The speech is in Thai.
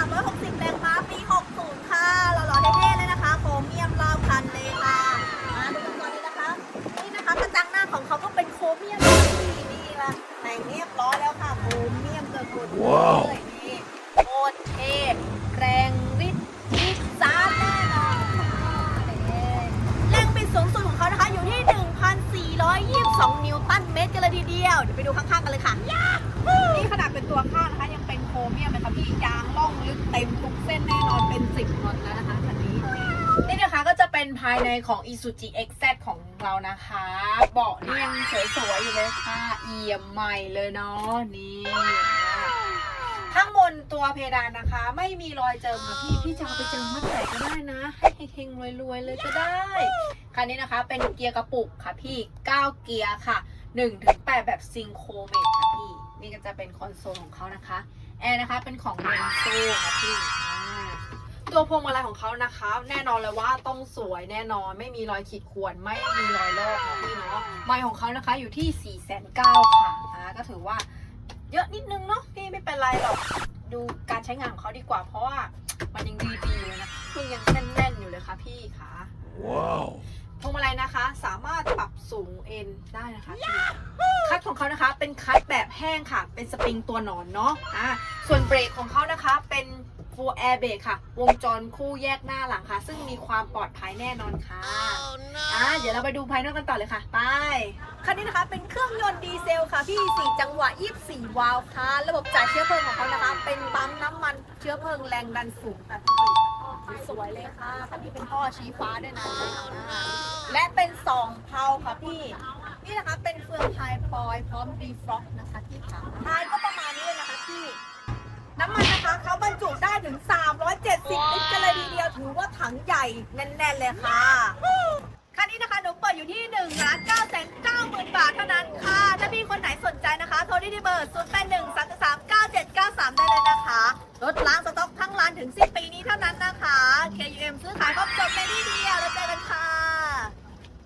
360แรงม้าปี 60 ค่ะหล่อๆเท่ๆเลยนะคะโครเมียมรอบคันเลยค่ะมาดูกันก่อนเลยนะคะ นี่นะคะกระจังหน้าของเขาก็เป็นโครเมียมเลยนี่ละแต่งเรียบร้อยแล้วค่ะโครเมียมเกิดกดเลยนี่โคตรเท่แรงริดริดซ่านแน่นอนแรงบิดสูงสุดของเขานะคะอยู่ที่ 1,422 นิวตันเมตรกันเลยทีเดียว เดี๋ยวไปดูข้างๆกันเลยค่ะนี่ขนาดเป็นตัวข้างนะคะยัง เป็นโครเมียมเลยค่ะพี่ยางล่องลึกเต็มทุกเส้นแน่นอนเป็น10นอนแล้วนะคะคันนี้ นี่นะคะก็จะเป็นภายในของ Isuzu XZ ของเรานะคะ เบาะนี่ยังสวยๆอยู่เลยค่ะ เอี่ยมใหม่เลยเนาะนี่ข้างบนตัวเพดานนะคะ ไม่มีรอยเจิมค่ะพี่พี่จะเอาไปเจิมเมื่อไหร่ก็ได้นะ ให้เฮงๆรวยๆเลยก็ได้คันนี้นะคะเป็นเกียร์กระปุกค่ะพี่ 9 เกียร์ค่ะ1ถึง8แบบซิงโครเมตค่ะพี่ นี่ก็จะเป็นคอนโซลของเขานะคะ แอร์นะคะเป็นของเรนโซ่ค่ะพี่อ่าตัวพวงมาลัยของเขานะคะ แน่นอนเลยว่าต้องสวยแน่นอนไม่มีรอยขีดข่วนไม่มีรอยลอกนะพี่เนาะไมล์ของเขานะคะอยู่ที่4ี่แสนเก้าค่ะอ่าก็ถือว่าเยอะนิดนึงเนาะพี่ไม่เป็นไรหรอกดูการใช้งานของเขาดีกว่า เพราะว่ามันยังดีๆเลยนะคือยังแน่นๆอยู่เลยค่ะพี่ค่ะ Wow. พวงมาลัยนะคะ สามารถปรับสูงเอ็นได้นะคะพี่ คัดของเขานะคะ เป็นคัดแบบแห้งค่ะ เป็นสปริงตัวหนอนเนาะอ่าส่วนเบรกของเขานะคะเป็น full air brake ค่ะ วงจรคู่แยกหน้าหลังค่ะ ซึ่งมีความปลอดภัยแน่นอนค่ะอ่าเดี๋ยวเราไปดูภายนอกกันต่อเลยค่ะ ไป คันนี้นะคะเป็นเครื่องยนต์ดีเซลค่ะพี่4จังหวะ 24 วาล์วค่ะ ระบบจ่ายเชื้อเพลิงของเขานะคะ เป็นปั๊มน้ำมันเชื้อเพลิงแรงดันสูงค่ะพี่สวยเลยค่ะคันนี้เป็นท่อชี้ฟ้าด้วยนะอ่าและเป็นสองเพลาค่ะพี่ นี่นะคะเป็นเฟืองไฮยพอยพร้อมดีฟรอกนะคะที่ขาพายก็ประมาณนี้เลยนะคะที่ น้ำมันนะคะเขาบรรจุได้ถึง 370 ลิตรกันเลยทีเดียวถือว่าถังใหญ่แน่นๆเลยค่ะ คันนี้นะคะหนูเปิดอยู่ที่1ล้าน9 9 0 0 0 บาทเท่านั้นค่ะ ถ้ามีคนไหนสนใจนะคะ โทรที่ที่เบอร์ 0 8 1 3 3 9 7 9 3 ได้เลยนะคะ รถล้างสต็อกทั้งร้านถึงสิ้นปีนี้เท่านั้นนะคะ KUM ซื้อขายครอบ